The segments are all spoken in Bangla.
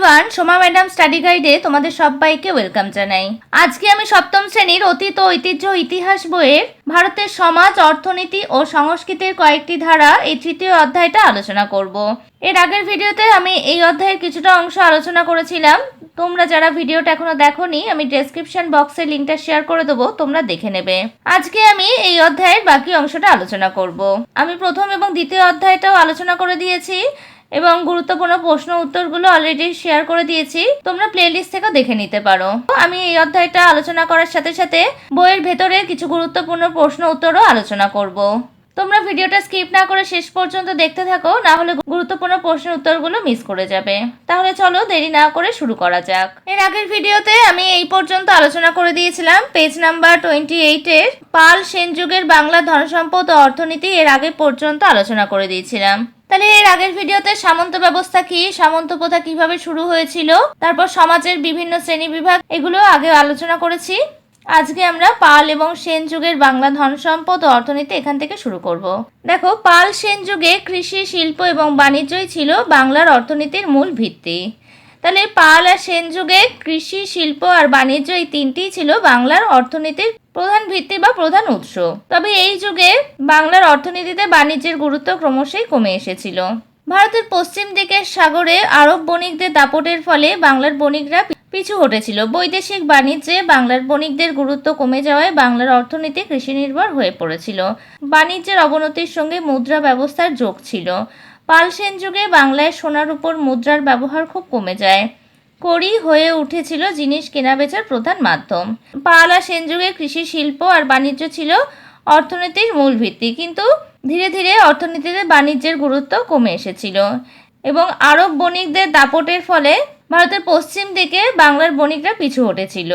এভরিওয়ান সোমা ম্যাডাম স্টাডি গাইডে তোমাদের সবাইকে ওয়েলকাম জানাই। আজকে আমি সপ্তম শ্রেণির অতীত ঐতিহ্য ইতিহাস বইয়ের ভারতের সমাজ, অর্থনীতি ও সংস্কৃতির কয়েকটি ধারা এই তৃতীয় অধ্যায়টা আলোচনা করব। এর আগের ভিডিওতে আমি এই অধ্যায়ের কিছুটা অংশ আলোচনা করেছিলাম। তোমরা যারা ভিডিওটা এখনও দেখোনি, আমি ডেসক্রিপশন বক্সে লিঙ্কটা শেয়ার করে দেবো, তোমরা দেখে নেবে। আজকে আমি এই অধ্যায়ের বাকি অংশটা আলোচনা করব। আমি প্রথম এবং দ্বিতীয় অধ্যায়টাও আলোচনা করে দিয়েছি। এবং গুরুত্বপূর্ণ প্রশ্ন উত্তরগুলো অলরেডি শেয়ার করে দিয়েছি। তোমরা প্লেলিস্ট থেকেও দেখে নিতে পারো। আমি এই অধ্যায়টা আলোচনা করার সাথে সাথে বইয়ের ভেতরে কিছু গুরুত্বপূর্ণ প্রশ্ন উত্তরও আলোচনা করব। তোমরা ভিডিওটা স্কিপ না করে শেষ পর্যন্ত দেখতে থাকো, না হলে গুরুত্বপূর্ণ প্রশ্নের উত্তরগুলো মিস করে যাবে। তাহলে চলো দেরি না করে শুরু করা যাক। এর আগের ভিডিওতে আমি এই পর্যন্ত আলোচনা করে দিয়েছিলাম। পেজ নাম্বার টোয়েন্টি এইটের পাল সেন যুগের বাংলা ধনসম্পদ ও অর্থনীতি এর আগে পর্যন্ত আলোচনা করে দিয়েছিলাম। তাহলে এর আগের ভিডিওতে সামন্ত ব্যবস্থা কি? সামন্ত প্রথা কীভাবে শুরু হয়েছিল? তারপর সমাজের বিভিন্ন শ্রেণি বিভাগ, এগুলো আগে আলোচনা করেছি। আজকে আমরা পাল এবং সেন যুগের বাংলা ধন সম্পদ ও অর্থনীতি এখান থেকে শুরু করব। দেখো, পাল সেন যুগে কৃষি, শিল্প এবং বাণিজ্যই ছিল বাংলার অর্থনীতির মূল ভিত্তি। তাহলে পাল আর সেন যুগে কৃষি, শিল্প আর বাণিজ্য এই তিনটিই ছিল বাংলার অর্থনীতির প্রধান ভিত্তি বা প্রধান উৎস। তবে এই যুগে বাংলার অর্থনীতিতে বাণিজ্যের গুরুত্ব ক্রমশই কমে এসেছিল। ভারতের পশ্চিম দিকের সাগরে আরব বণিকদের দাপটের ফলে বাংলার বণিকরা পিছু হটেছিল। বৈদেশিক বাণিজ্যে বাংলার বণিকদের গুরুত্ব কমে যাওয়ায় বাংলার অর্থনীতি কৃষি নির্ভর হয়ে পড়েছিল। বাণিজ্যের অবনতির সঙ্গে মুদ্রা ব্যবস্থার যোগ ছিল। পাল সেন যুগে বাংলায় সোনার উপর মুদ্রার ব্যবহার খুব কমে যায়। কড়ি হয়ে উঠেছিল জিনিস কেনাবেচার প্রধান মাধ্যম। পাল আর সেন যুগে কৃষি শিল্প আর বাণিজ্য ছিল অর্থনীতির মূল ভিত্তি, কিন্তু ধীরে ধীরে অর্থনীতিতে বাণিজ্যের গুরুত্ব কমে এসেছিল। এবং আরব বণিকদের দাপটের ফলে ভারতের পশ্চিম দিকে বাংলার বণিকরা পিছু হটেছিল।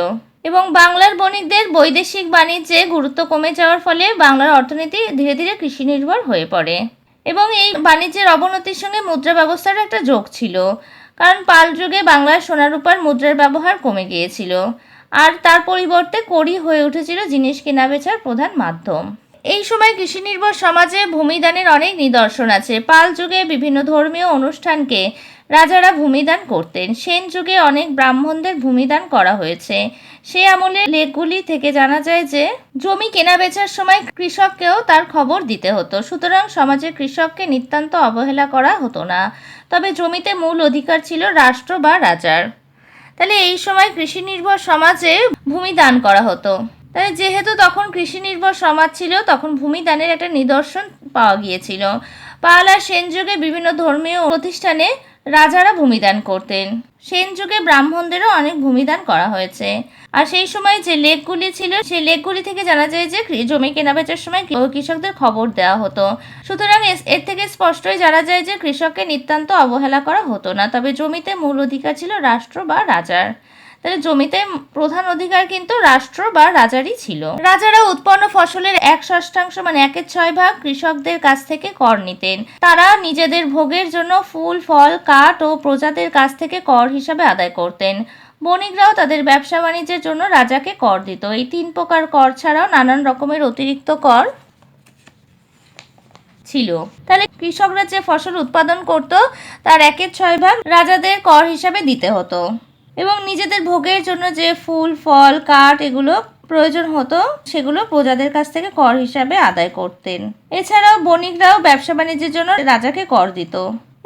এবং বাংলার বণিকদের বৈদেশিক বাণিজ্যে গুরুত্ব কমে যাওয়ার ফলে বাংলার অর্থনীতি ধীরে ধীরে কৃষি নির্ভর হয়ে পড়ে। এবং এই বাণিজ্যের অবনতির সঙ্গে মুদ্রা ব্যবস্থার একটা যোগ ছিল। কারণ পাল যুগে বাংলার সোনার রূপার মুদ্রার ব্যবহার কমে গিয়েছিল। আর তার পরিবর্তে কড়ি হয়ে উঠেছিল জিনিস কেনাবেচার প্রধান মাধ্যম। এই সময় কৃষি নির্ভর সমাজে ভূমিদানের অনেক নিদর্শন আছে। পাল যুগে বিভিন্ন ধর্মীয় অনুষ্ঠানকে রাজারা ভূমিদান করতেন। সেন যুগে অনেক ব্রাহ্মণদের ভূমিদান করা হয়েছে। সে আমলে লেখগুলি থেকে জানা যায় যে, জমি কেনা বেচার সময় কৃষককেও তার খবর দিতে হতো। সুতরাং সমাজে কৃষককে নিতান্ত অবহেলা করা হতো না। তবে জমিতে মূল অধিকার ছিল রাষ্ট্র বা রাজার। তাহলে এই সময় কৃষি নির্ভর সমাজে ভূমি দান করা হতো। তাহলে যেহেতু তখন কৃষি নির্ভর সমাজ ছিল, তখন ভূমি দানের একটা নিদর্শন পাওয়া গিয়েছিল। পাল আর সেন যুগে বিভিন্ন ধর্মীয় প্রতিষ্ঠানে রাজারা ভূমিদান করতেন। সেন যুগে ব্রাহ্মণদেরও অনেক ভূমিদান করা হয়েছে। আর সেই সময় যে লেকগুলি ছিল, সেই লেকগুলি থেকে জানা যায় যে জমি কেনাবেচার সময় কৃষকদের খবর দেওয়া হতো। সুতরাং এর থেকে স্পষ্টই জানা যায় যে কৃষককে নিতান্ত অবহেলা করা হতো না, তবে জমিতে মূল অধিকার ছিল রাষ্ট্র বা রাজার। তাহলে জমিতে প্রধান অধিকার কিন্তু রাষ্ট্র বা রাজারই ছিল। রাজারা উৎপন্ন ফসলের এক ষষ্ঠাংশ মানে একের ছয় ভাগ কৃষকদের কাছ থেকে কর নিতেন। তারা নিজেদের ভোগের জন্য ফুল, ফল, কাঠ ও প্রজাদের কাছ থেকে কর হিসাবে আদায় করতেন। বণিকরাও তাদের ব্যবসা বাণিজ্যের জন্য রাজাকে কর দিত। এই তিন প্রকার কর ছাড়াও নানান রকমের অতিরিক্ত কর ছিল। তাহলে কৃষকরা যে ফসল উৎপাদন করত, তার একের ছয় ভাগ রাজাদের কর হিসাবে দিতে হতো। এবং নিজেদের ভোগের জন্য যে ফুল, ফল, কাঠ এগুলো প্রয়োজন হতো, সেগুলো প্রজাদের কাছ থেকে কর হিসাবে আদায় করতেন। এছাড়াও বণিকরাও ব্যবসা বাণিজ্যের জন্য রাজাকে কর দিত।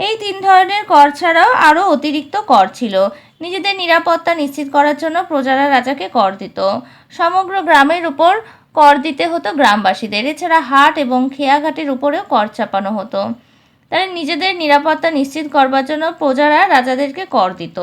এই তিন ধরনের কর ছাড়াও আরও অতিরিক্ত কর ছিল। নিজেদের নিরাপত্তা নিশ্চিত করার জন্য প্রজারা রাজাকে কর দিত। সমগ্র গ্রামের উপর কর দিতে হতো গ্রামবাসীদের। এছাড়া হাট এবং খেয়াঘাটের উপরেও কর চাপানো হতো। তাই নিজেদের নিরাপত্তা নিশ্চিত করবার জন্য প্রজারা রাজাদেরকে কর দিত।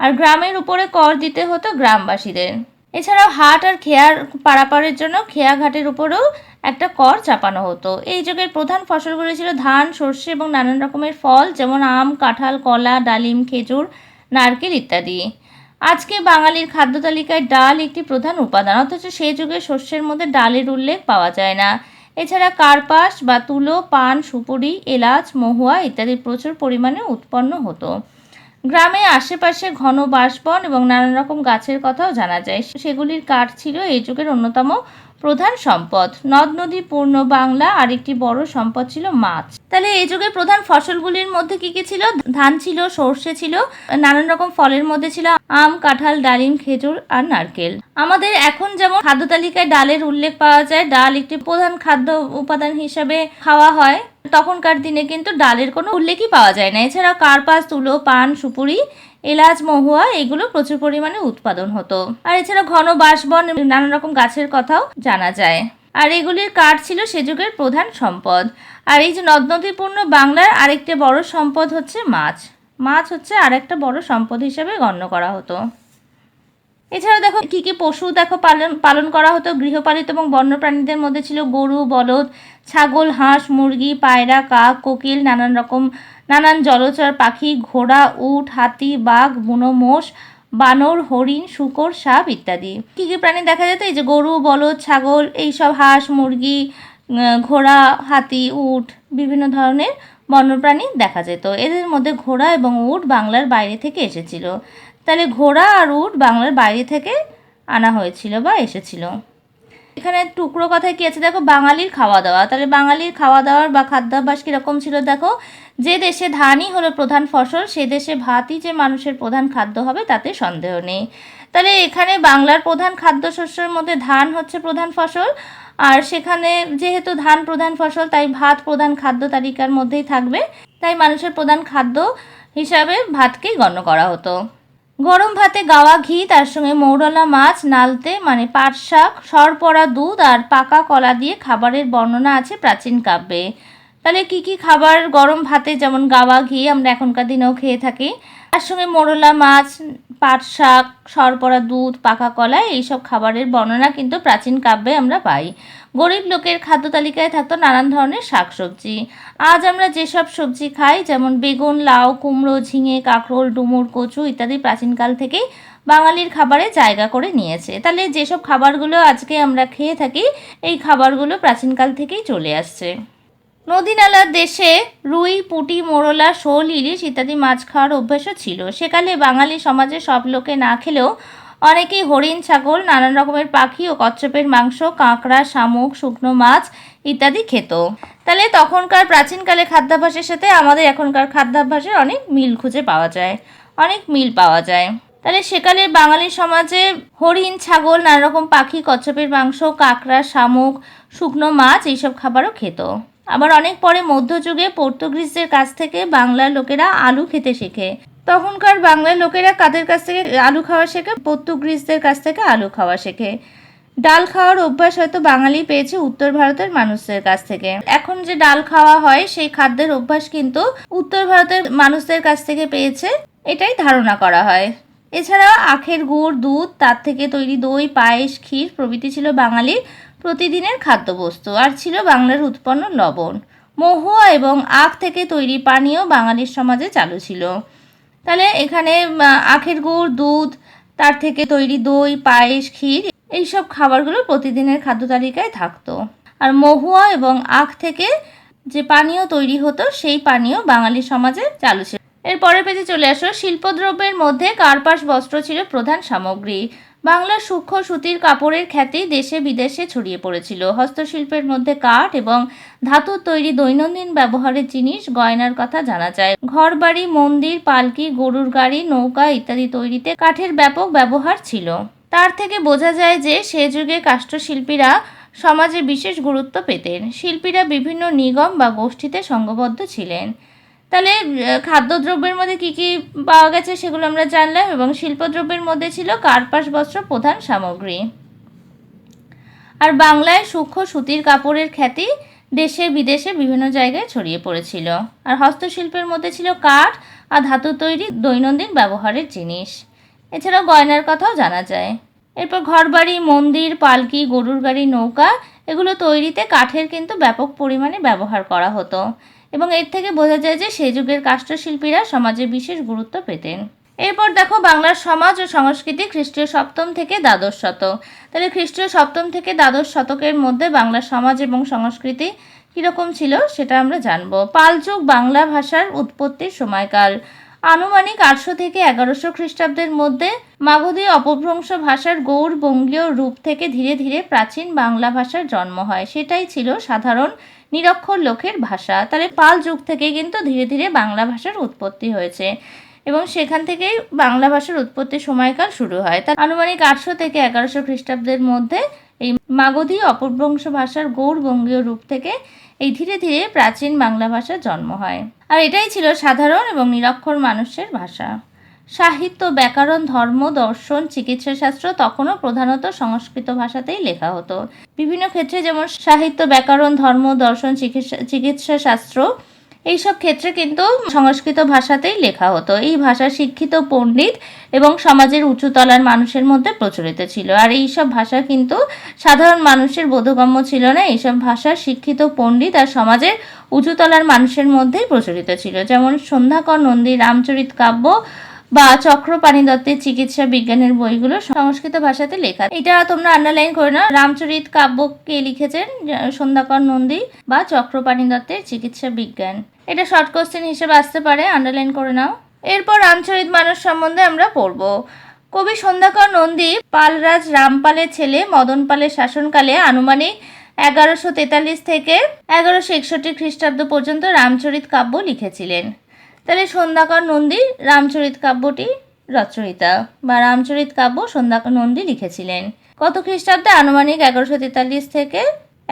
আর গ্রামের উপরে কর দিতে হতো গ্রামবাসীদের। এছাড়াও হাট আর খেয়ার পারাপারের জন্য খেয়াঘাটের উপরেও একটা কর চাপানো হতো। এই যুগের প্রধান ফসলগুলি ছিল ধান, সর্ষে এবং নানান রকমের ফল, যেমন আম, কাঁঠাল, কলা, ডালিম, খেজুর, নারকেল ইত্যাদি। আজকে বাঙালির খাদ্য তালিকায় ডাল একটি প্রধান উপাদান, অথচ সেই যুগে শস্যের মধ্যে ডালের উল্লেখ পাওয়া যায় না। এছাড়া কার্পাস বা তুলো, পান, সুপুরি, এলাচ, মহুয়া ইত্যাদি প্রচুর পরিমাণে উৎপন্ন হতো। গ্রামে আশেপাশে ঘন বাঁশবন এবং নানান রকম গাছের কথাও জানা যায়। সেগুলির কাঠ ছিল এই যুগের অন্যতম প্রধান সম্পদ। নদ নদী, পূর্ণ বাংলা, আরেকটি বড় সম্পদ ছিল মাছ। তাহলে এই যুগের প্রধান ফসলগুলির মধ্যে কি কি ছিল? ধান ছিল, সর্ষে ছিল, নানান রকম ফলের মধ্যে ছিল আম, কাঁঠাল, ডালিম, খেজুর আর নারকেল। আমাদের এখন যেমন খাদ্য তালিকায় ডালের উল্লেখ পাওয়া যায়, ডাল একটি প্রধান খাদ্য উপাদান হিসাবে খাওয়া হয়। তখনকার দিনে কিন্তু ডালের কোনো উল্লেখই পাওয়া যায় না। এছাড়া কার্পাস, তুলো, পান, সুপুরি এলাচ, মহুয়া, এগুলো প্রচুর পরিমাণে উৎপাদন হতো। আর এছাড়া ঘন বাঁশবন, নানা রকম গাছের কথাও জানা যায়। আর এগুলির কাঠ ছিল সে যুগের প্রধান সম্পদ। আর এই যে নদ নদীপূর্ণ বাংলার আরেকটি বড় সম্পদ হচ্ছে মাছ। মাছ হচ্ছে আরেকটা বড় সম্পদ হিসেবে গণ্য করা হতো। এছাড়া দেখো, কি কি পশু দেখো পালন পালন করা হতো? গৃহপালিত এবং বন্যপ্রাণীদের মধ্যে ছিল গরু, বলদ, ছাগল, হাঁস, মুরগি, পায়রা, কাক, কোকিল, নানান রকম, নানান জলচর পাখি, ঘোড়া, উট, হাতি, বাঘ, বুনো মোষ, বানর, হরিণ, শুকর, সাপ ইত্যাদি। কী কী প্রাণী দেখা যেত? এই যে গরু, বলদ, ছাগল এইসব হাঁস, মুরগি ঘোড়া, হাতি, উট, বিভিন্ন ধরনের বন্যপ্রাণী দেখা যেত। এদের মধ্যে ঘোড়া এবং উট বাংলার বাইরে থেকে এসেছিল। তাহলে ঘোড়া আর উট বাংলার বাইরে থেকে আনা হয়েছিল বা এসেছিল। এখানে টুকরো কথায় কি আছে? দেখো, বাঙালির খাওয়া দাওয়া তাহলে বাঙালির খাওয়া দাওয়ার বা খাদ্যাভ্যাস কীরকম ছিল? দেখো, যে দেশে ধানই হলো প্রধান ফসল, সে দেশে ভাতই যে মানুষের প্রধান খাদ্য হবে, তাতে সন্দেহ নেই। তাহলে এখানে বাংলার প্রধান খাদ্যশস্যের মধ্যে ধান হচ্ছে প্রধান ফসল, আর সেখানে যেহেতু ধান প্রধান ফসল, তাই ভাত প্রধান খাদ্য তালিকার মধ্যেই থাকবে। তাই মানুষের প্রধান খাদ্য হিসাবে ভাতকেই গণ্য করা হতো। গরম ভাতে গাওয়া ঘি, তার সঙ্গে মৌরলা মাছ, নালতে মানে পাট শাক সরপরা দুধ আর পাকা কলা দিয়ে খাবারের বর্ণনা আছে প্রাচীন কাব্যে। তাহলে কি কি খাবার গরম ভাতে যেমন গাওয়া ঘি আমরা এখনকার দিনেও খেয়ে থাকি? তার সঙ্গে মোরলা মাছ, পাট শাক, সরপড়া দুধ, পাকা কলা, এইসব খাবারের বর্ণনা কিন্তু প্রাচীন কাব্যে আমরা পাই। গরিব লোকের খাদ্য তালিকায় থাকতো নানান ধরনের শাকসবজি। আজ আমরা যেসব সবজি খাই, যেমন বেগুন, লাউ, কুমড়ো, ঝিঙে, কাঁকরোল, ডুমুর, কচু ইত্যাদি প্রাচীনকাল থেকেই বাঙালির খাবারে জায়গা করে নিয়েছে। তাহলে যেসব খাবারগুলো আজকে আমরা খেয়ে থাকি, এই খাবারগুলো প্রাচীনকাল থেকেই চলে আসছে। নদী নালার দেশে রুই, পুঁটি, মোরলা, শোল, ইলিশ ইত্যাদি মাছ খাওয়ার অভ্যাসও ছিল। সেকালে বাঙালি সমাজে সব লোকে না খেলেও অনেকেই হরিণ, ছাগল, নানান রকমের পাখি ও কচ্ছপের মাংস, কাঁকড়া, শামুক, শুকনো মাছ ইত্যাদি খেত। তাহলে তখনকার প্রাচীনকালে খাদ্যাভ্যাসের সাথে আমাদের এখনকার খাদ্যাভ্যাসের অনেক মিল খুঁজে পাওয়া যায়। অনেক মিল পাওয়া যায়। তাহলে সেকালে বাঙালি সমাজে হরিণ, ছাগল, নানা রকম পাখি, কচ্ছপের মাংস, কাঁকড়া, শামুক, শুকনো মাছ এইসব খাবারও খেত। আবার অনেক পরে মধ্যযুগে পর্তুগিজদের কাছ থেকে বাংলার লোকেরা আলু খেতে শেখে। তখনকার বাংলার লোকেরা কাদের কাছ থেকে আলু খাওয়া শেখে? পর্তুগিজদের কাছ থেকে আলু খাওয়া শেখে। ডাল খাওয়ার অভ্যাস হয়তো বাঙালি পেয়েছে উত্তর ভারতের মানুষদের কাছ থেকে। এখন যে ডাল খাওয়া হয়, সেই খাদ্যের অভ্যাস কিন্তু উত্তর ভারতের মানুষদের কাছ থেকে পেয়েছে, এটাই ধারণা করা হয়। এছাড়া আখের গুড়, দুধ, তার থেকে তৈরি দই, পায়েস, ক্ষীর প্রভৃতি ছিল বাঙালির প্রতিদিনের খাদ্যবস্তু আর ছিল বাংলার উৎপন্ন লবণ। মহুয়া এবং আখ থেকে তৈরি পানীয় বাঙালির সমাজে চালু ছিল। তাহলে এখানে আখের গুড়, দুধ, তার থেকে তৈরি দই, পায়েস, ক্ষীর, এইসব খাবারগুলো প্রতিদিনের খাদ্য তালিকায় থাকতো। আর মহুয়া এবং আখ থেকে যে পানীয় তৈরি হতো, সেই পানীয় বাঙালি সমাজে চালু ছিল। এর পরের পেজে চলে আসো। শিল্পদ্রব্যের মধ্যে কার্পাস, বস্ত্র ছিল প্রধান সামগ্রী। বাংলার সূক্ষ্ম সুতির কাপড়ের খ্যাতি দেশে বিদেশে ছড়িয়ে পড়েছিল। হস্তশিল্পের মধ্যে কাঠ এবং ধাতুর তৈরি দৈনন্দিন ব্যবহারের জিনিস গয়নার কথা জানা যায়। ঘরবাড়ি, মন্দির, পালকি, গরুর গাড়ি, নৌকা ইত্যাদি তৈরিতে কাঠের ব্যাপক ব্যবহার ছিল। তার থেকে বোঝা যায় যে সে যুগে কাষ্ঠশিল্পীরা সমাজে বিশেষ গুরুত্ব পেতেন। শিল্পীরা বিভিন্ন নিগম বা গোষ্ঠীতে সংঘবদ্ধ ছিলেন। তাহলে খাদ্যদ্রব্যের মধ্যে কি কি পাওয়া গেছে সেগুলো আমরা জানলাম এবং শিল্পদ্রব্যের মধ্যে ছিল কার্পাস, বস্ত্র প্রধান সামগ্রী। আর বাংলায় সূক্ষ্ম সুতির কাপড়ের খ্যাতি দেশে, বিদেশে বিভিন্ন জায়গায় ছড়িয়ে পড়েছিল। আর হস্তশিল্পের মধ্যে ছিল কাঠ আর ধাতু তৈরি দৈনন্দিন ব্যবহারের জিনিস। এছাড়াও গয়নার কথাও জানা যায়। এরপর ঘরবাড়ি, মন্দির, পালকি, গরুর গাড়ি, নৌকা, এগুলো তৈরিতে কাঠের কিন্তু ব্যাপক পরিমাণে ব্যবহার করা হতো। এবং এর থেকে বোঝা যায় যে সে যুগের কাষ্ঠশিল্পীরা সমাজে বিশেষ গুরুত্ব পেতেন। এরপর দেখো বাংলার সমাজ ও সংস্কৃতি খ্রিস্টীয় সপ্তম থেকে দ্বাদশ শতক। তাহলে খ্রিস্টীয় সপ্তম থেকে দ্বাদশ শতকের মধ্যে বাংলার সমাজ এবং সংস্কৃতি কীরকম ছিল সেটা আমরা জানব। পাল যুগ বাংলা ভাষার উৎপত্তির সময়কাল। আনুমানিক আটশো থেকে এগারোশো খ্রিস্টাব্দের মধ্যে মাগধী অপভ্রংশ ভাষার গৌর বঙ্গীয় রূপ থেকে ধীরে ধীরে প্রাচীন বাংলা ভাষার জন্ম হয়। সেটাই ছিল সাধারণ নিরক্ষর লোকের ভাষা। তাহলে পাল যুগ থেকে কিন্তু ধীরে ধীরে বাংলা ভাষার উৎপত্তি হয়েছে। এবং সেখান থেকেই বাংলা ভাষার উৎপত্তির সময়কাল শুরু হয়। তা আনুমানিক আটশো থেকে এগারোশো খ্রিস্টাব্দের মধ্যে এই মাগধী অপভ্রংশ ভাষার গৌর বঙ্গীয় রূপ থেকে এই ধীরে ধীরে প্রাচীন বাংলা ভাষার জন্ম হয়। আর এটাই ছিল সাধারণ এবং নিরক্ষর মানুষের ভাষা। সাহিত্য, ব্যাকরণ, ধর্ম, দর্শন, চিকিৎসাশাস্ত্র তখনও প্রধানত সংস্কৃত ভাষাতেই লেখা হতো। বিভিন্ন ক্ষেত্রে যেমন সাহিত্য, ব্যাকরণ, ধর্ম, দর্শন, চিকিৎসা চিকিৎসাশাস্ত্র, এইসব ক্ষেত্রে কিন্তু সংস্কৃত ভাষাতেই লেখা হতো। এই ভাষা শিক্ষিত পণ্ডিত এবং সমাজের উঁচুতলার মানুষের মধ্যে প্রচলিত ছিল। আর এইসব ভাষা কিন্তু সাধারণ মানুষের বোধগম্য ছিল না। এইসব ভাষা শিক্ষিত পণ্ডিত আর সমাজের উঁচুতলার মানুষের মধ্যেই প্রচলিত ছিল। যেমন সন্ধ্যাকর নন্দী রামচরিত কাব্য বা চক্রপাণি দত্তের চিকিৎসা বিজ্ঞানের বইগুলো সংস্কৃত ভাষাতে লেখা। এটা তোমরা আন্ডারলাইন করে নাও। রামচরিত কাব্য কে লিখেছেন? সন্ধ্যাকর নন্দী বা চক্রপাণি দত্তের চিকিৎসা বিজ্ঞান। এটা শর্ট কোশ্চেন হিসেবে আসতে পারে আন্ডারলাইন করে নাও। এরপর রামচরিত মানুষ সম্বন্ধে আমরা পড়ব। কবি সন্ধ্যাকর নন্দী পালরাজ রামপালের ছেলে মদন পালের শাসনকালে আনুমানিক এগারোশো তেতাল্লিশ থেকে এগারোশো একষট্টি খ্রিস্টাব্দ পর্যন্ত রামচরিত কাব্য লিখেছিলেন। তাহলে সন্ধ্যাকর নন্দী রামচরিত কাব্যটি রচয়িতা বা রামচরিত কাব্য সন্ধ্যাকর নন্দী লিখেছিলেন। কত খ্রিস্টাব্দে আনুমানিক এগারোশো তেতাল্লিশ থেকে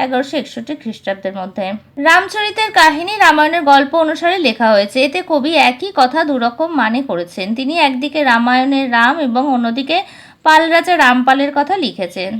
এগারোশো একষট্টি খ্রিস্টাব্দের মধ্যে। রামচরিতের কাহিনী রামায়ণের গল্প অনুসারে লেখা হয়েছে। এতে কবি একই কথা দুরকম মানে করেছেন। তিনি একদিকে রামায়ণের রাম এবং অন্যদিকে পাল রাজা রামপালের কথা লিখেছেন।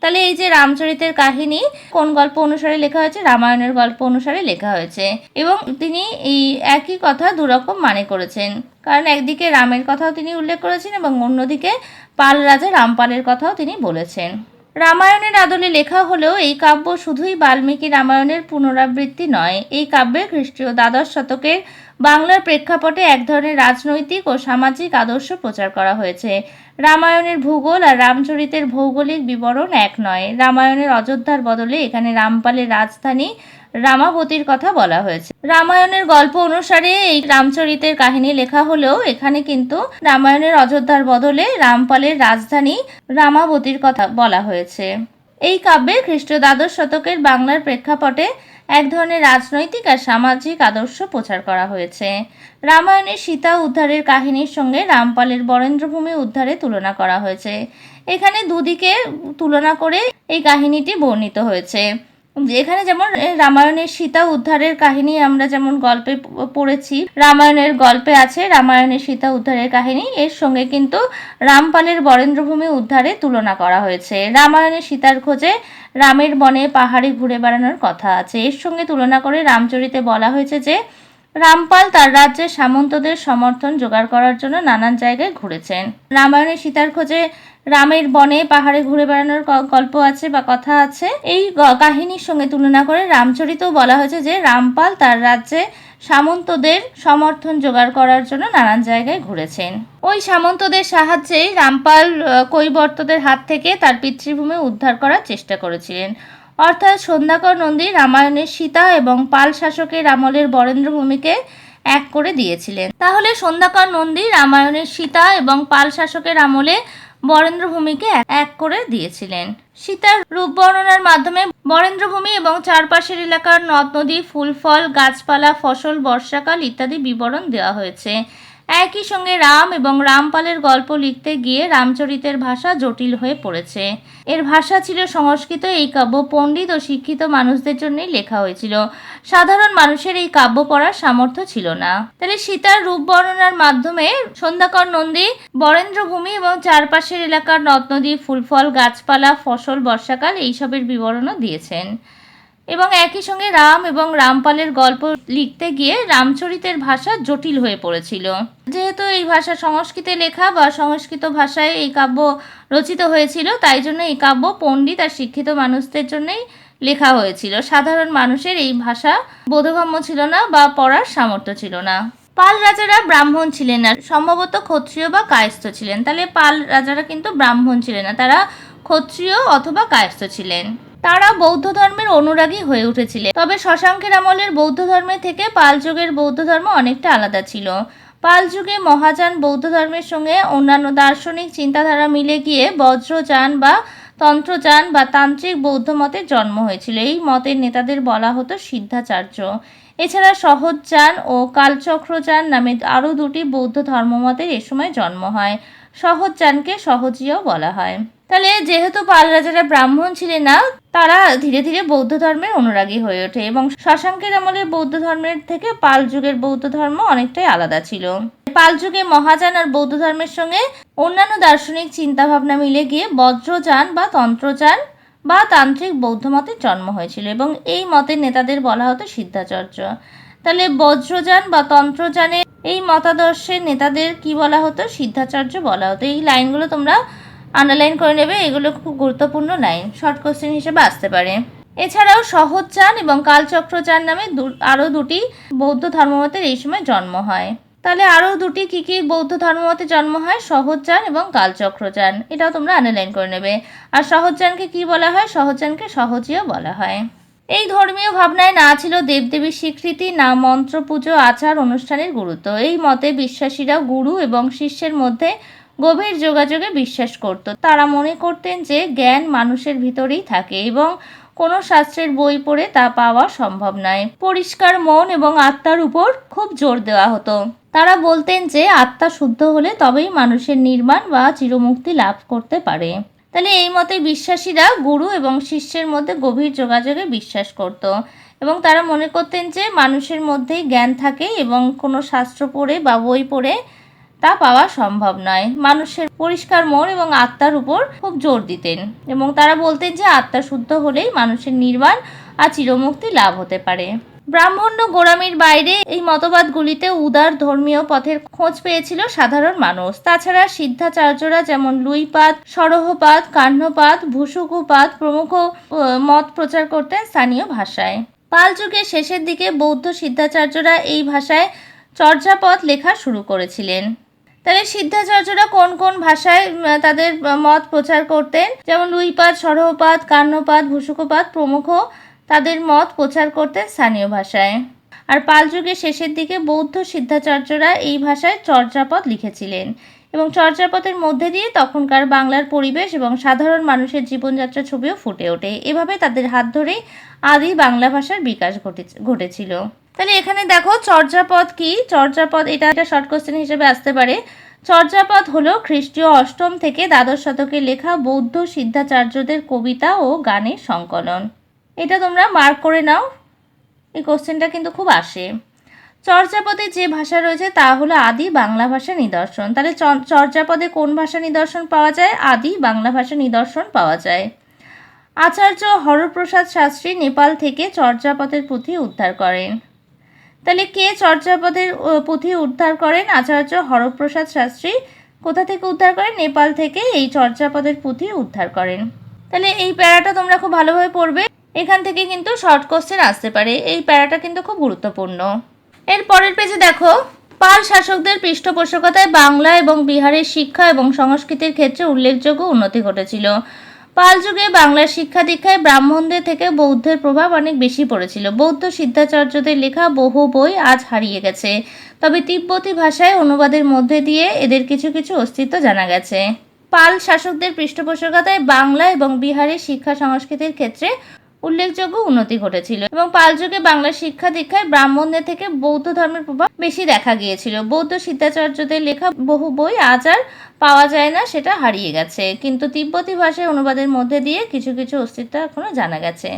তাহলে এই যে রামচরিতের কাহিনী, কোন গল্প অনুসারে লেখা হয়েছে? রামায়ণের গল্প অনুসারে লেখা হয়েছে। এবং তিনি এই একই কথা দুরকম মানে করেছেন। কারণ একদিকে রামের কথাও তিনি উল্লেখ করেছেন এবং অন্যদিকে পাল রাজা রামপালের কথাও তিনি বলেছেন। রামায়ণের আদলে লেখা হলেও এই কাব্য শুধুই বাল্মীকি রামায়ণের পুনরাবৃত্তি নয়, এই কাব্যে খ্রিস্টীয় দ্বাদশ শতকের বাংলার প্রেক্ষাপটে এক ধরনের রাজনৈতিক ও সামাজিক আদর্শ প্রচার করা হয়েছে। রামায়ণের ভূগোল আর রামচরিতের ভৌগোলিক বিবরণ এক নয়। রামায়ণের অযোধ্যার বদলে এখানে রামপালের রাজধানী রামাবতীর কথা বলা হয়েছে। রামায়ণের গল্প অনুসারে এই রামচরিতের কাহিনী লেখা হলেও এখানে কিন্তু রামায়ণের অযোধ্যার বদলে রামপালের রাজধানী রামাবতীর কথা বলা হয়েছে। এই কাব্যে খ্রিস্ট দ্বাদশ শতকের বাংলার প্রেক্ষাপটে এক ধরনের রাজনৈতিক আর সামাজিক আদর্শ প্রচার করা হয়েছে। রামায়ণের সীতা উদ্ধারের কাহিনীর সঙ্গে রামপালের বরেন্দ্রভূমি উদ্ধারে তুলনা করা হয়েছে। এখানে দুদিকে তুলনা করে এই কাহিনীটি বর্ণিত হয়েছে। এখানে যেমন রামায়ণের সীতা উদ্ধারের কাহিনী আমরা যেমন গল্পে পড়েছি, রামায়ণের গল্পে আছে রামায়ণের সীতা উদ্ধারের কাহিনী। এর সঙ্গে কিন্তু রামপালের বরেন্দ্রভূমি উদ্ধারে তুলনা করা হয়েছে। রামায়ণের সীতার খোঁজে রামের বনে পাহাড়ে ঘুরে বেড়ানোর কথা আছে। এর সঙ্গে তুলনা করে রামচরিতে বলা হয়েছে যে রামপাল তার রাজ্যের সামন্তদের সমর্থন জোগাড় করার জন্য নানান জায়গায় ঘুরেছেন। রামায়ণের সীতার খোঁজে রামের বনে পাহাড়ে ঘুরে বেড়ানোর গল্প আছে বা কথা আছে। এই কাহিনীর সঙ্গে তুলনা করে রামচরিতেও বলা হয়েছে যে রামপাল তার রাজ্যে সামন্তদের সমর্থন জোগাড় করার জন্য নানান জায়গায় ঘুরেছেন। ওই সামন্তদের সাহায্যেই রামপাল কৈবর্তদের হাত থেকে তার পিতৃভূমি উদ্ধার করার চেষ্টা করেছিলেন। অর্থাৎ সন্ধ্যাকর নন্দী রামায়ণের সীতা এবং পাল শাসকের আমলের বরেন্দ্রভূমিকে এক করে দিয়েছিলেন। তাহলে সন্ধ্যাকর নন্দী রামায়ণের সীতা এবং পাল শাসকের আমলে বরেন্দ্রভূমিকে এক করে দিয়েছিলেন। সীতার রূপ বর্ণনার মাধ্যমে বরেন্দ্রভূমি এবং চারপাশের এলাকার নদ নদী ফুল ফল গাছপালা, ফসল, বর্ষাকাল ইত্যাদি বিবরণ দেওয়া হয়েছে। একই সঙ্গে রাম এবং রামপালের গল্প লিখতে গিয়ে রামচরিতের ভাষা জটিল হয়ে পড়েছে। এর ভাষা ছিল সংস্কৃত, এই কাব্য পণ্ডিত ও শিক্ষিত মানুষদের জন্যই লেখা হয়েছিল। সাধারণ মানুষের এই কাব্য পড়ার সামর্থ্য ছিল না। তাহলে সীতার রূপ বর্ণনার মাধ্যমে সন্ধ্যাকর নন্দী, বরেন্দ্রভূমি এবং চারপাশের এলাকার নদ নদী, ফুলফল, গাছপালা, ফসল, বর্ষাকাল এইসবের বিবরণও দিয়েছেন। এবং একই সঙ্গে রাম এবং রামপালের গল্প লিখতে গিয়ে রামচরিতের ভাষা জটিল হয়ে পড়েছিল। যেহেতু এই ভাষা সংস্কৃতে লেখা বা সংস্কৃত ভাষায় এই কাব্য রচিত হয়েছিল, তাই জন্য এই কাব্য পণ্ডিত আর শিক্ষিত মানুষদের জন্যই লেখা হয়েছিল। সাধারণ মানুষের এই ভাষা বোধগম্য ছিল না বা পড়ার সামর্থ্য ছিল না। পাল রাজারা ব্রাহ্মণ ছিলেন না, সম্ভবত ক্ষত্রিয় বা কায়স্থ ছিলেন। তাহলে পাল রাজারা কিন্তু ব্রাহ্মণ ছিলেন না, তারা ক্ষত্রিয় অথবা কায়স্থ ছিলেন। তারা বৌদ্ধ ধর্মের অনুরাগী হয়ে উঠেছিলেন। তবে শশাঙ্কের আমলের বৌদ্ধ ধর্মের থেকে পাল যুগের বৌদ্ধ ধর্ম অনেকটা আলাদা ছিল। পাল যুগে মহাযান বৌদ্ধ ধর্মের সঙ্গে অন্যান্য দার্শনিক চিন্তাধারা মিলে গিয়ে বজ্রযান বা তন্ত্রযান বা তান্ত্রিক বৌদ্ধ মতের জন্ম হয়েছিল। এই মতের নেতাদের বলা হতো সিদ্ধাচার্য। এছাড়া সহজযান ও কালচক্রযান নামে আরও দুটি বৌদ্ধ ধর্মমতের এ সময় জন্ম হয়। সহজযানকে সহজীয় বলা হয়। তাহলে যেহেতু পাল রাজারা ব্রাহ্মণ ছিলেন না, তারা ধীরে ধীরে বৌদ্ধ ধর্মের অনুরাগী হয়ে ওঠে এবং শশাঙ্কের আমলের বৌদ্ধ ধর্মের থেকে পাল যুগের বৌদ্ধ ধর্ম অনেকটাই আলাদা ছিল। পাল যুগে মহাযান আর বৌদ্ধ ধর্মের সঙ্গে অন্যান্য দার্শনিক চিন্তাভাবনা মিলে গিয়ে বজ্রযান বা তন্ত্রযান বা তান্ত্রিক বৌদ্ধ মতের জন্ম হয়েছিল এবং এই মতের নেতাদের বলা হতো সিদ্ধাচার্য। তাহলে বজ্রযান বা তন্ত্রযানের এই মতাদর্শের নেতাদের কি বলা হতো? সিদ্ধাচার্য বলা হতো। এই লাইনগুলো তোমরা আন্ডারলাইন করে নেবে, এগুলো খুব গুরুত্বপূর্ণ লাইন শর্ট কোশ্চেন হিসেবে আসতে পারে। এছাড়াও সহজযান এবং কালচক্রযান নামে দু- আরও দুটি বৌদ্ধ ধর্মমতের এই সময় জন্ম হয়। তাহলে আরও দুটি কী কী বৌদ্ধ ধর্মমতে জন্ম হয়? সহজযান এবং কালচক্রযান এটাও তোমরা আন্ডারলাইন করে নেবে। আর সহজযানকে কি বলা হয়? সহজযানকে সহজীয় বলা হয়। এই ধর্মীয় ভাবনায় না ছিল দেবদেবীর স্বীকৃতি, না মন্ত্র পুজো, আচার, অনুষ্ঠানের গুরুত্ব। এই মতে বিশ্বাসীরা গুরু এবং শিষ্যের মধ্যে গভীর যোগাযোগে বিশ্বাস করত। তারা মনে করতেন যে জ্ঞান মানুষের ভিতরেই থাকে এবং কোনো শাস্ত্রের বই পড়ে তা পাওয়া সম্ভব নয়। পরিষ্কার মন এবং আত্মার উপর খুব জোর দেওয়া হতো। তারা বলতেন যে আত্মা শুদ্ধ হলে তবেই মানুষের নির্মাণ বা চিরমুক্তি লাভ করতে পারে। তাহলে এই মতে বিশ্বাসীরা গুরু এবং শিষ্যের মধ্যে গভীর যোগাযোগে বিশ্বাস করত এবং তারা মনে করতেন যে মানুষের মধ্যেই জ্ঞান থাকে এবং কোনো শাস্ত্র পড়ে বা বই পড়ে তা পাওয়া সম্ভব নয়। মানুষের পরিষ্কার মন এবং আত্মার উপর খুব জোর দিতেন এবং তারা বলতেন যে আত্মা শুদ্ধ হলেই মানুষের নির্বাণ আর চিরমুক্তি লাভ হতে পারে। ব্রাহ্মণ্য গোড়ামির বাইরে এই মতবাদগুলিতে উদার ধর্মীয় পথের খোঁজ পেয়েছিল সাধারণ মানুষ। তাছাড়া সিদ্ধাচার্যরা যেমন লুইপাত সরহপাত কাহ্নপাত ভূসুকুপাত প্রমুখ মত প্রচার করতেন স্থানীয় ভাষায়। পাল যুগের শেষের দিকে বৌদ্ধ সিদ্ধাচার্যরা এই ভাষায় চর্যাপদ লেখা শুরু করেছিলেন। তাহলে সিদ্ধাচার্যরা কোন কোন ভাষায় তাদের মত প্রচার করতেন? যেমন লুইপাত সরহপাত কান্নপাত ভূসুকপাত প্রমুখ তাদের মত প্রচার করতেন স্থানীয় ভাষায়। আর পাল যুগের শেষের দিকে বৌদ্ধ সিদ্ধাচার্যরা এই ভাষায় চর্যাপদ লিখেছিলেন এবং চর্যাপদের মধ্যে দিয়ে তখনকার বাংলার পরিবেশ এবং সাধারণ মানুষের জীবনযাত্রা ছবিও ফুটে ওঠে। এভাবে তাদের হাত ধরেই আদি বাংলা ভাষার বিকাশ ঘটে ঘটেছিল। তাহলে এখানে দেখো চর্যাপদ কি? চর্যাপদ এটা একটা শর্ট কোশ্চেন হিসেবে আসতে পারে। চর্যাপদ হলো খ্রিস্টীয় অষ্টম থেকে দ্বাদশ শতকে লেখা বৌদ্ধ সিদ্ধাচার্যদের কবিতা ও গানের সংকলন। এটা তোমরা মার্ক করে নাও। এই কোশ্চেনটা কিন্তু খুব আসে। চর্যাপদে যে ভাষা রয়েছে তা হলো আদি বাংলা ভাষা নিদর্শন। তাহলে চর্যাপদে কোন ভাষা নিদর্শন পাওয়া যায়? আদি বাংলা ভাষা নিদর্শন পাওয়া যায়। আচার্য হরপ্রসাদ শাস্ত্রী নেপাল থেকে চর্যাপদের পুঁথি উদ্ধার করেন। তাহলে কে চর্যাপদের পুঁথি উদ্ধার করেন? আচার্য হরপ্রসাদ শাস্ত্রী। কোথা থেকে উদ্ধার করেন? নেপাল থেকে এই চর্যাপদের পুঁথি উদ্ধার করেন। তাহলে এই প্যারাটা তোমরা খুব ভালোভাবে পড়বে। এখান থেকে কিন্তু শর্ট কোশ্চেন আসতে পারে। এই প্যারাটা কিন্তু খুব গুরুত্বপূর্ণ। এর পরের পেজে দেখো। পাল শাসকদের পৃষ্ঠপোষকতায় বাংলা এবং বিহারের শিক্ষা এবং সংস্কৃতির ক্ষেত্রে উল্লেখযোগ্য উন্নতি ঘটেছিল। পাল যুগে বাংলার শিক্ষা দীক্ষায় ব্রাহ্মণদের থেকে বৌদ্ধের প্রভাব অনেক বেশি পড়েছিল। বৌদ্ধ সিদ্ধাচার্যদের লেখা বহু বই আজ হারিয়ে গেছে। তবে তিব্বতী ভাষায় অনুবাদের মধ্যে দিয়ে এদের কিছু কিছু অস্তিত্ব জানা গেছে। পাল শাসকদের পৃষ্ঠপোষকতায় বাংলা এবং বিহারের শিক্ষা সংস্কৃতির ক্ষেত্রে উল্লেখযোগ্য উন্নতি ঘটেছিল এবং পাল যুগে বাংলার শিক্ষা দীক্ষায় ব্রাহ্মণদের থেকে বৌদ্ধ ধর্মের প্রভাব বেশি দেখা গিয়েছিল। বৌদ্ধ সিদ্ধাচার্যদের লেখা বহু বই আজ আর পাওয়া যায় না, সেটা হারিয়ে গেছে। কিন্তু তিব্বতী ভাষায় অনুবাদের মধ্যে দিয়ে কিছু কিছু অস্তিত্ব এখনও জানা গেছে।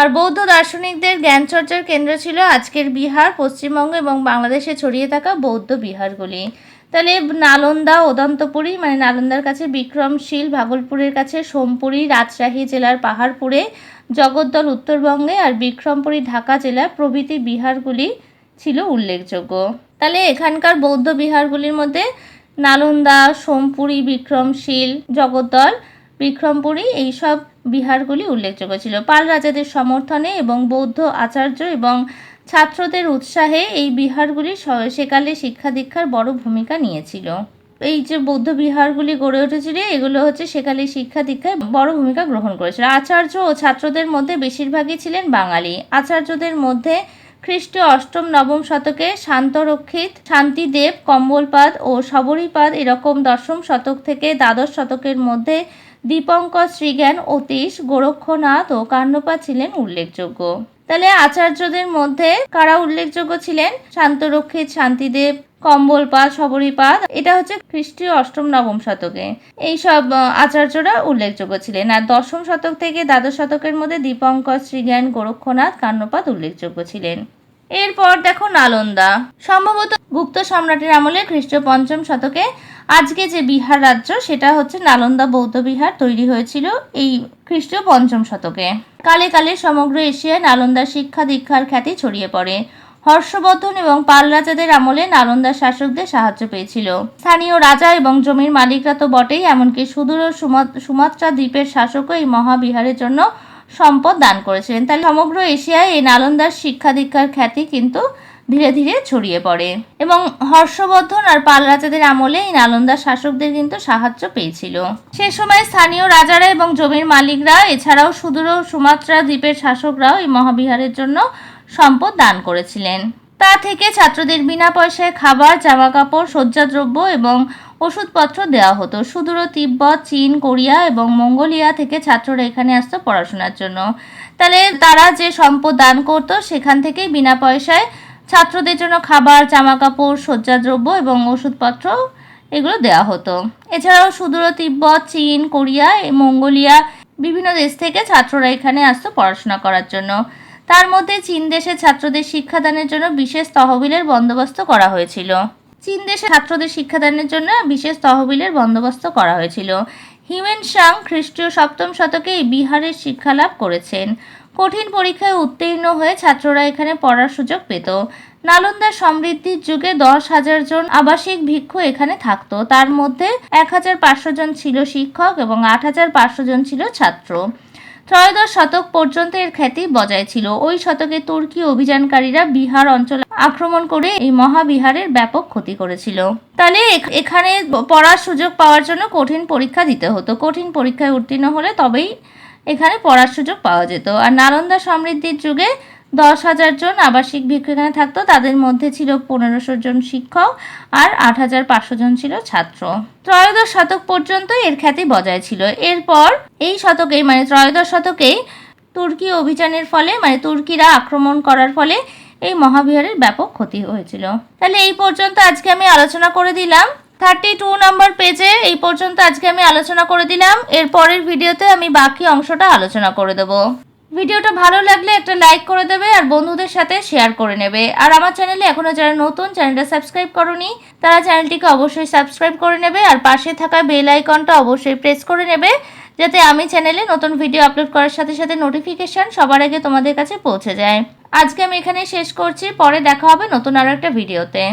আর বৌদ্ধ দার্শনিকদের জ্ঞানচর্চার কেন্দ্র ছিল আজকের বিহার, পশ্চিমবঙ্গ এবং বাংলাদেশে ছড়িয়ে থাকা বৌদ্ধ বিহারগুলি। তাহলে নালন্দা ওদন্তপুরী মানে নালন্দার কাছে বিক্রমশীল, ভাগলপুরের কাছে সোমপুরী, রাজশাহী জেলার পাহাড়পুরে, জগদ্দল উত্তরবঙ্গে আর বিক্রমপুরী, ঢাকা জেলা প্রভৃতি বিহারগুলি ছিল উল্লেখযোগ্য। তাহলে এখানকার বৌদ্ধ বিহারগুলির মধ্যে নালন্দা, সোমপুরী, বিক্রমশীল, জগদ্দল, বিক্রমপুরী এইসব বিহারগুলি উল্লেখযোগ্য ছিল। পাল রাজাদের সমর্থনে এবং বৌদ্ধ আচার্য এবং ছাত্রদের উৎসাহে এই বিহারগুলি সেকালে শিক্ষা দীক্ষার বড় ভূমিকা নিয়েছিল। এই যে বৌদ্ধ বিহারগুলি গড়ে উঠেছিল এগুলো হচ্ছে সেকালে শিক্ষা দীক্ষায় বড় ভূমিকা গ্রহণ করেছিল। আচার্য ও ছাত্রদের মধ্যে বেশিরভাগই ছিলেন বাঙালি। আচার্যদের মধ্যে খ্রিস্টীয় অষ্টম, নবম শতকে শান্তরক্ষিত, শান্তিদেব, কম্বলপাদ ও শবরীপাদ এরকম দশম শতক থেকে দ্বাদশ শতকের মধ্যে দীপঙ্কর শ্রীজ্ঞান, অতীশ, গোরক্ষনাথ ও কান্নপা ছিলেন উল্লেখযোগ্য। তাহলে আচার্যদের মধ্যে কারা উল্লেখযোগ্য ছিলেন? শান্তরক্ষিত শান্তিদেব কম্বলপাদ শবরীপাদ এটা হচ্ছে খ্রিস্টীয় অষ্টম নবম শতকে। এইসব আহ, আচার্যরা উল্লেখযোগ্য ছিলেন। আর দশম শতক থেকে দ্বাদশ শতকের মধ্যে দীপঙ্কর শ্রীজ্ঞান গোরক্ষনাথ কান্নপাদ উল্লেখযোগ্য ছিলেন। এরপর দেখো নালন্দা। সম্ভবত গুপ্ত সম্রাটের আমলে খ্রিস্টীয় পঞ্চম শতকে আজকে যে বিহার রাজ্য, সেটা হচ্ছে নালন্দা বৌদ্ধ বিহার তৈরি হয়েছিল এই খ্রিস্টীয় পঞ্চম শতকে। কালে কালে সমগ্র এশিয়ায় নালন্দার শিক্ষা দীক্ষার খ্যাতি ছড়িয়ে পড়ে। হর্ষবর্ধন এবং পাল রাজাদের আমলে নালন্দার শাসকদের সাহায্য পেয়েছিল। স্থানীয় রাজা এবং জমির মালিকরা তো বটেই, এমনকি সুদূর সুমাত্রা দ্বীপের শাসকও এই মহাবিহারের জন্য সম্পদ দান করেছিলেন। তাহলে সমগ্র এশিয়ায় এই নালন্দার শিক্ষা দীক্ষার খ্যাতি কিন্তু ধীরে ধীরে ছড়িয়ে পড়ে। এবং হর্ষবর্ধন আর পাল রাজাদের আমলে এই নালন্দার শাসকদের কিন্তু সাহায্য পেয়েছিল। সে সময় স্থানীয় রাজারা এবং জমির মালিকরা, এছাড়াও সুদূর সুমাত্রা দ্বীপের শাসকরাও এই মহাবিহারের জন্য সম্পদ দান করেছিলেন। তা থেকে ছাত্রদের বিনা পয়সায় খাবার জামা কাপড় শয্যাদ্রব্য এবং ওষুধপত্র দেওয়া হতো। সুদূর তিব্বত, চীন, কোরিয়া এবং মঙ্গোলিয়া থেকে ছাত্ররা এখানে আসতো পড়াশোনার জন্য। তাহলে তারা যে সম্পদ দান করতো, সেখান থেকেই বিনা পয়সায় ছাত্রদের জন্য খাবার জামা কাপড় শয্যাদ্রব্য এবং ওষুধপত্র এগুলো দেওয়া হতো। এছাড়াও সুদূর তিব্বত, চীন, কোরিয়া, মঙ্গোলিয়া, বিভিন্ন দেশ থেকে ছাত্ররা এখানে আসতো পড়াশোনা করার জন্য। তার মধ্যে চীন দেশের ছাত্রদের শিক্ষাদানের জন্য বিশেষ তহবিলের বন্দোবস্ত করা হয়েছিল। চীন দেশে ছাত্রদের শিক্ষাদানের জন্য বিশেষ তহবিলের বন্দোবস্ত করা হয়েছিল। হিউয়েন সাং খ্রিস্টীয় সপ্তম শতকে বিহারের শিক্ষালাভ করেছেন। কঠিন পরীক্ষায় উত্তীর্ণ হয়ে ছাত্ররা এখানে পড়ার সুযোগ পেত। নালন্দার সমৃদ্ধির যুগে দশ হাজার জন আবাসিক ভিক্ষু এখানে থাকতো। তার মধ্যে এক হাজার পাঁচশো জন ছিল শিক্ষক এবং আট হাজার পাঁচশো জন ছিল ছাত্র। ত্রয়োদশ শতক পর্যন্ত এর খ্যাতি বজায় ছিল। ওই শতকে তুর্কি অভিযানকারীরা বিহার অঞ্চলে আক্রমণ করে এই মহাবিহারের ব্যাপক ক্ষতি করেছিল। তাহলে এখানে পড়ার সুযোগ পাওয়ার জন্য কঠিন পরীক্ষা দিতে হতো। কঠিন পরীক্ষায় উত্তীর্ণ হলে তবেই এখানে পড়ার সুযোগ পাওয়া যেত। আর নালন্দা সমৃদ্ধির যুগে দশ হাজার জন আবাসিক ভিক্ষু এখানে থাকতো। তাদের মধ্যে ছিল পনেরোশো জন শিক্ষক আর আট হাজার পাঁচশো জন ছিল ছাত্র। ত্রয়োদশ শতক পর্যন্ত এর খ্যাতি বজায় ছিল। এরপর এই শতকেই মানে ত্রয়োদশ শতকেই তুর্কি অভিযানের ফলে মানে তুর্কিরা আক্রমণ করার ফলে এই মহাবিহারের ব্যাপক ক্ষতি হয়েছিল। তাহলে এই পর্যন্ত আজকে আমি আলোচনা করে দিলাম। থার্টি টু নাম্বার পেজে এই পর্যন্ত আজকে আমি আলোচনা করে দিলাম। এর পরের ভিডিওতে আমি বাকি অংশটা আলোচনা করে দেবো। ভিডিওটা ভালো লাগলে একটা লাইক করে দেবে আর বন্ধুদের সাথে শেয়ার করে নেবে। আর আমার চ্যানেলে এখনও যারা নতুন চ্যানেলটা সাবস্ক্রাইব করনি, তারা চ্যানেলটিকে অবশ্যই সাবস্ক্রাইব করে নেবে আর পাশে থাকা বেল আইকনটা অবশ্যই প্রেস করে নেবে, যাতে আমি চ্যানেলে নতুন ভিডিও আপলোড করার সাথে সাথে নোটিফিকেশন সবার আগে তোমাদের কাছে পৌঁছে যায়। আজকে আমি এখানে শেষ করছি, পরে দেখা হবে নতুন আরও একটা ভিডিওতে